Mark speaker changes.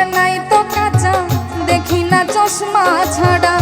Speaker 1: আর নাই তো কাঁচা দেখি না চশমা ছাড়া।